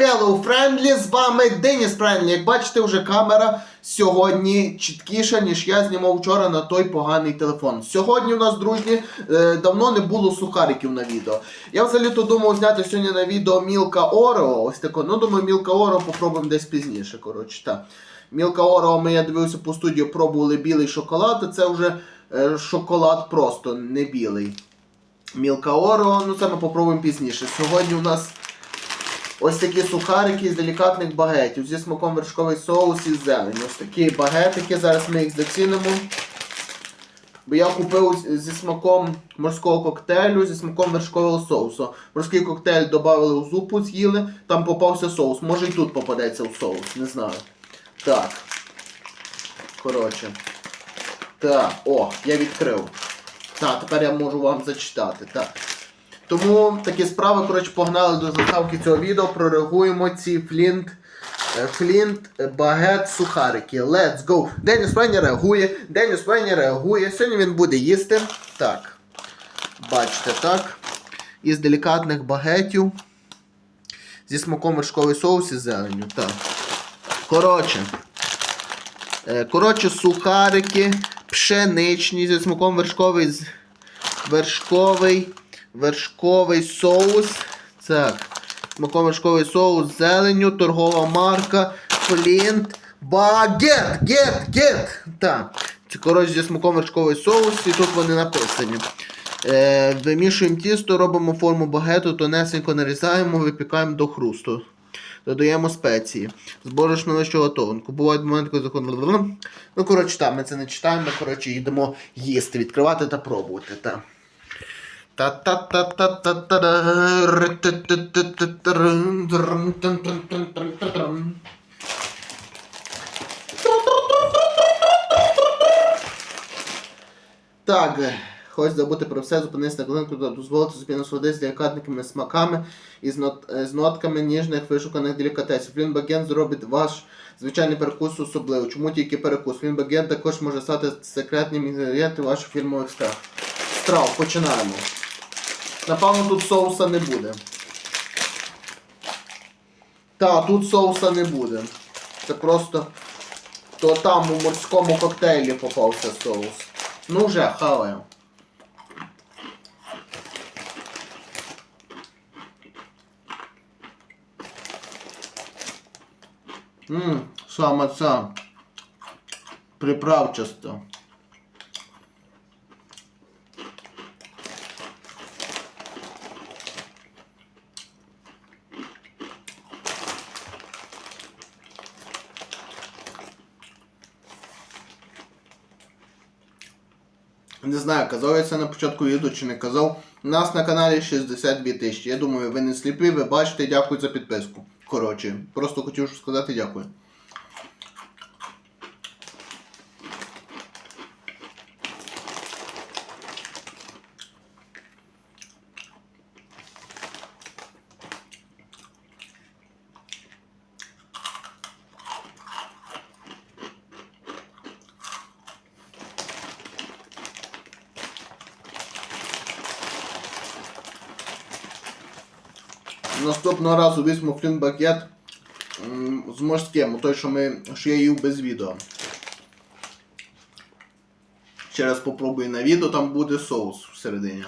Hello Friendly, з вами Деніс Френдлі. Як бачите, вже камера сьогодні чіткіша, ніж я знімав вчора на той поганий телефон. Сьогодні у нас, дружні, е, давно не було сухариків на відео. Я взагалі-то думав зняти сьогодні на відео Мілка Орео. Ось таке. Ну, думаю, Мілка Орео попробуємо десь пізніше. Коротше, так. Мілка Орео, ми я дивився по студію, пробували білий шоколад, а це вже е, шоколад просто не білий. Мілка Орео, ну це ми попробуємо пізніше. Сьогодні у нас ось такі сухарики з делікатних багетів зі смаком вершковий соус і зелень. Ось такі багетики, зараз ми їх зацінимо. Бо я купив зі смаком морського коктейлю, зі смаком вершкового соусу. Морський коктейль додали у зупу, з'їли, там попався соус. Може і тут попадеться у соус, не знаю. Так. Коротше. Так, о, я відкрив. Так, тепер я можу вам зачитати. Так. Тому такі справи, коротше, погнали до заставки цього відео. Прореагуємо ці флінт. е, Флінт, е, багет, сухарики. Let's go. Деніс Пенні реагує. Деніс Пенні реагує. Сьогодні він буде їсти. Так. Бачите, так. Із делікатних багетів. Зі смаком вершковий соус і зеленю. Так. Коротше. Е, Коротше, сухарики пшеничні зі смаком вершковий, вершковий, вершковий соус. Так. Смаком вершковий соус, з зеленю, торгова марка, флінт, багет, гет, гет. Так. Коротше, зі смаком вершковий соус, і тут вони написані. Е, вимішуємо тісто, робимо форму багету, тонесенько нарізаємо, випікаємо до хрусту. Додаємо спеції. З борошна що готовинку. Бувають моменти, коли заходимо. Ну, коротше, так, ми це не читаємо, ми, коротше, йдемо їсти, відкривати та пробувати. Та. Так, хоч забути про все, зупинитися на хвилинку дозволити собі насолодитися делікатними смаками і з, нот, з нотками ніжних вишуканих делікатесів. Флінбаген зробить ваш звичайний перекус особливо. Чому тільки перекус? Флінбаген також може стати секретним інгредієнтом ваших фірмових страв. Страв, починаємо. Напевно, тут соуса не буде. Так, тут соуса не буде. Це просто то там у морському коктейлі попався соус. Ну вже, хаваємо. Ммм, саме це. Приправчасто. Не знаю, казав я це на початку відео чи не казав. У нас на каналі 62 тисячі. Я думаю, ви не сліпі, ви бачите, дякую за підписку. Коротше, просто хотів сказати дякую. Наступного разу візьму флінбакет з морським, той, що, ми, що я їв без відео. Ще раз попробую на відео, там буде соус всередині.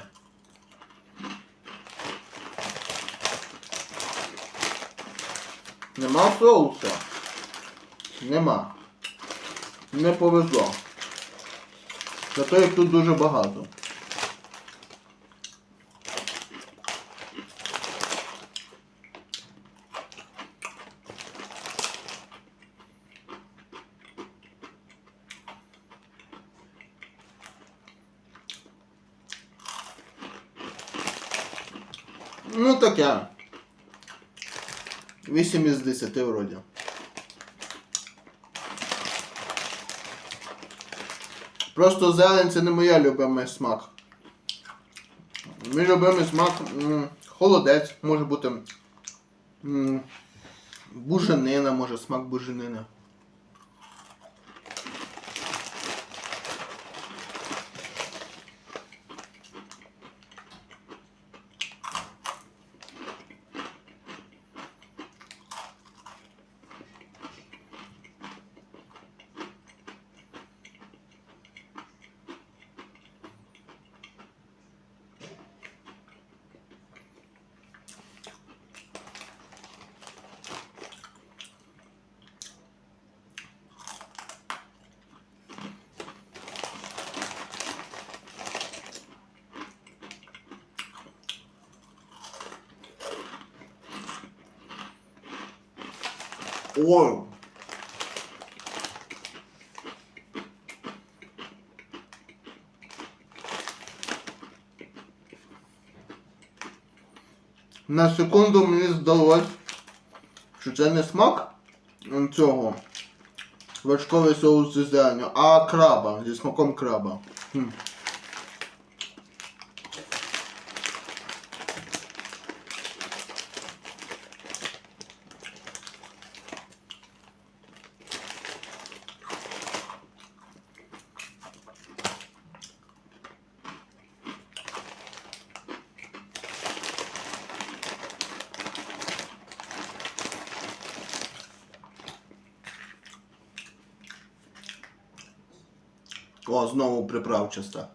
Нема соуса? Нема. Не повезло. Зато їх тут дуже багато. Ну таке. 8 із 10 вроді. Просто зелень це не моя любимий смак. Мій любимий смак м, холодець, може бути м, буженина, може смак буженини. Ой. На секунду мені здалось, що це не смак цього вершковий соус зі а краба, зі смаком краба. Хм. О, знову приправчаста.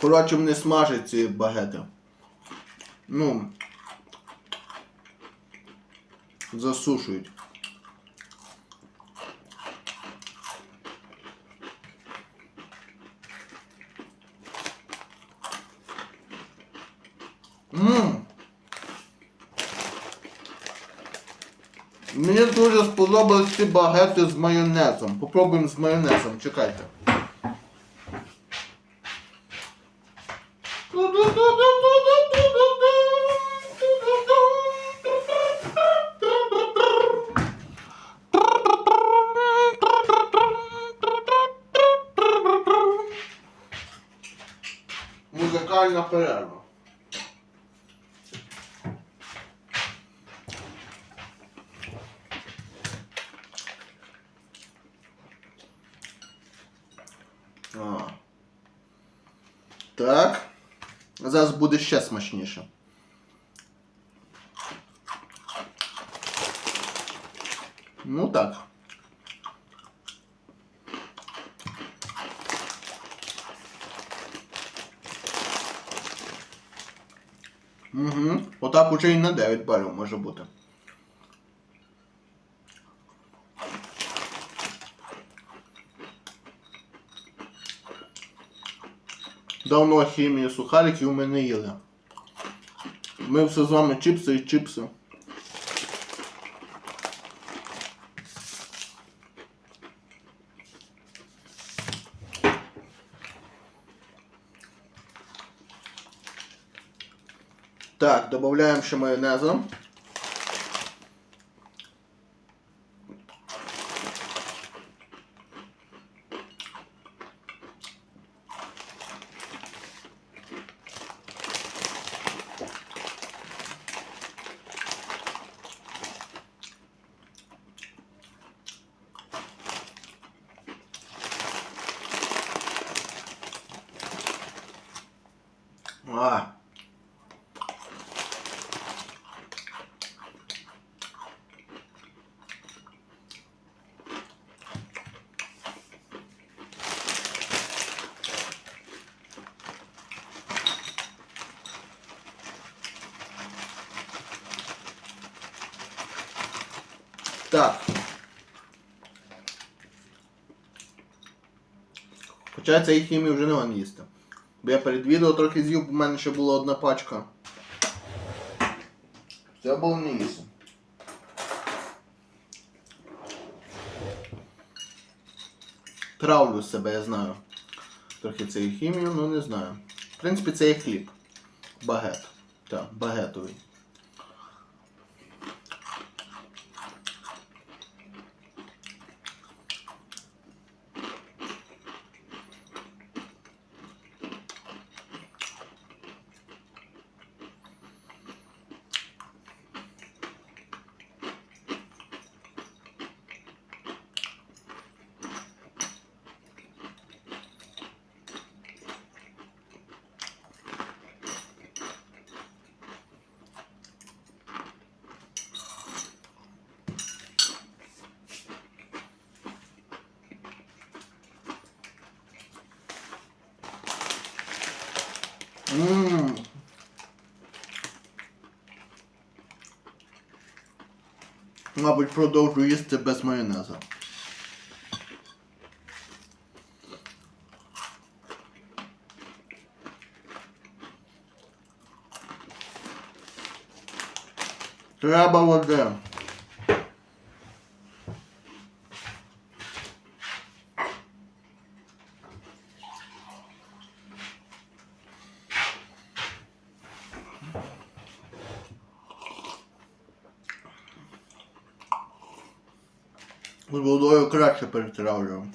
Коротше, вони смажать ці багети. Ну. Засушують. Ммм. Мені дуже сподобались ці багети з майонезом. Попробуємо з майонезом, чекайте. Музикальна перерва. Буде ще смачніше. Ну так. Угу. Отак уже і на 9 балів може бути. Давно хімії сухариків ми не їли. Ми все з вами чіпси і чіпси. Так, додаємо ще майонезу. А. Так. Хоча цієї хімії вже не можна їсти. Бо я перед відео трохи з'їв, бо в мене ще була одна пачка. Це було їсти. Травлю себе, я знаю. Трохи це і хімію, ну не знаю. В принципі, це є хліб. Багет. Так, багетовий. Ммм. Мабуть, продовжу їсти без майонеза. Треба води. З водою перетравлюю.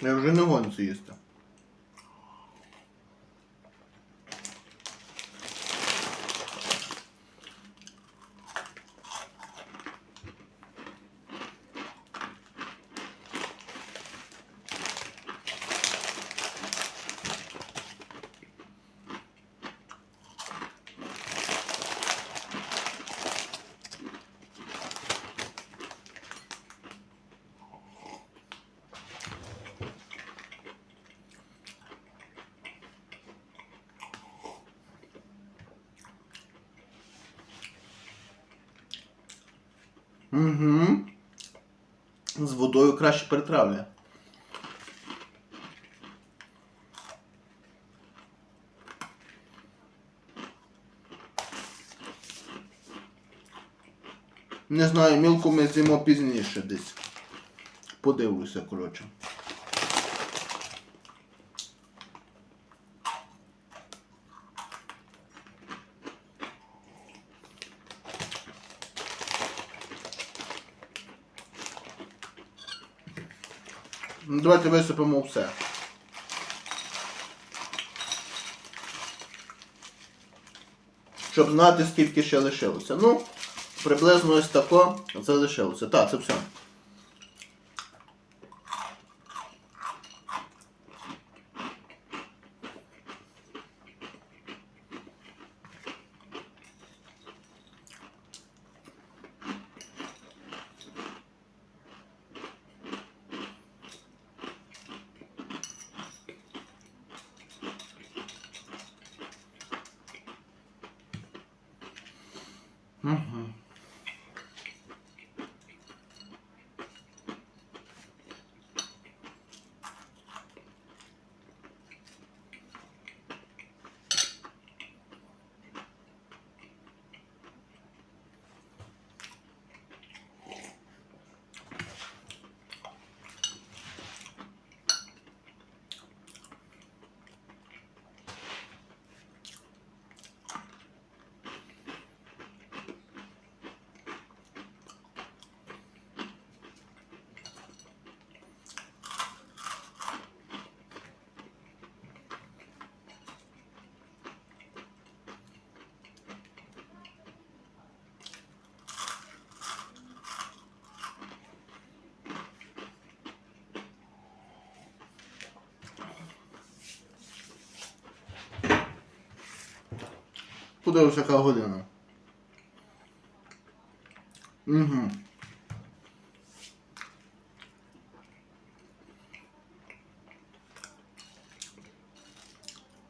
Я вже не гонці їсти. Угу. З водою краще перетравлює. Не знаю, мілку ми з'їмо пізніше десь. Подивлюся, коротше. Давайте висипемо все. Щоб знати, скільки ще лишилося. Ну, приблизно ось тако залишилося. Так, це все. Подивився, яка година. Угу.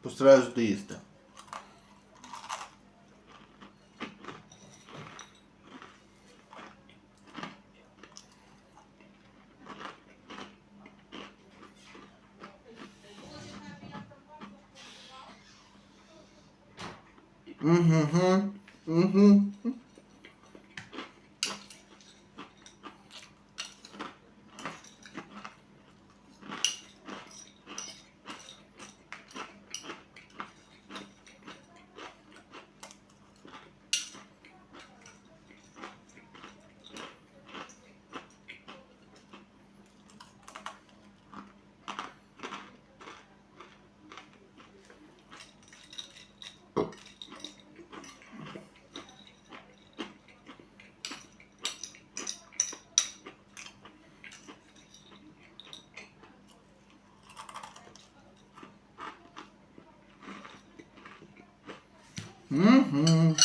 Постараюсь доїсти. Угу. Угу. Угу.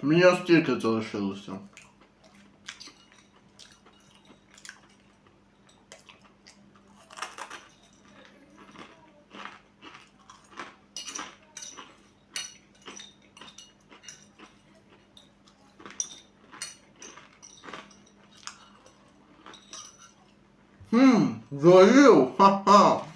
У меня стейк это лишился. Hum, haha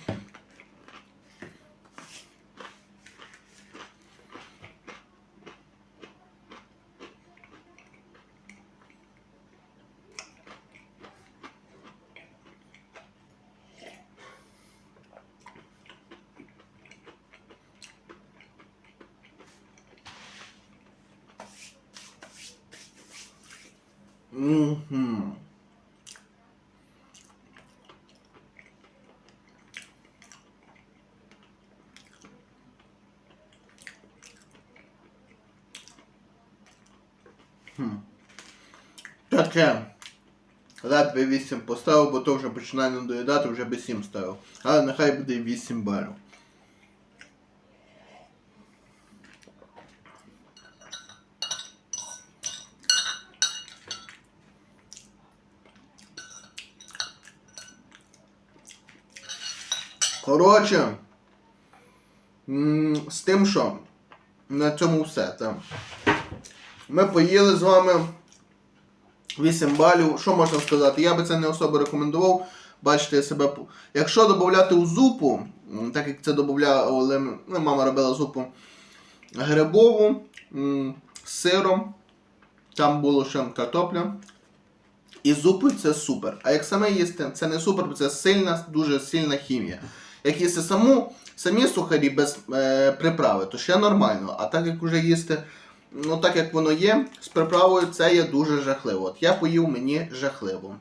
Таке. Ледве 8 поставив, бо то вже починає не доїдати, вже би 7 ставив. Але нехай буде 8 балів. Коротше, з тим, що на цьому все. Там. Ми поїли з вами 8 балів. Що можна сказати? Я би це не особо рекомендував. Бачите, я себе. Якщо додати у зупу, так як це додавали, ну, мама робила зупу грибову з сиром, там було ще картопля. І зупи це супер. А як саме їсти, це не супер, це сильна, дуже сильна хімія. Як їсти саму, самі сухарі без е, приправи, то ще нормально. А так як вже їсти, ну так як воно є, з приправою це є дуже жахливо. От я поїв мені жахливо.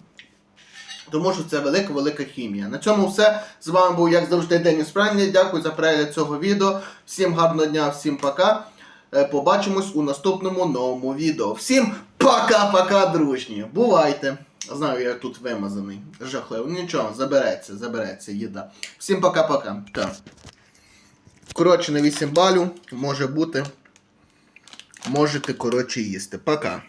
Тому що це велика-велика хімія. На цьому все. З вами був, як завжди, Деніс Френлі. Дякую за перегляд цього відео. Всім гарного дня, всім пока. Е, Побачимось у наступному новому відео. Всім пока-пока, дружні. Бувайте. Знаю, я тут вимазаний. Жахливо. Нічого, забереться, забереться їда. Всім пока-пока. Коротше, на 8 балів може бути. Можете, коротше, їсти. Пока.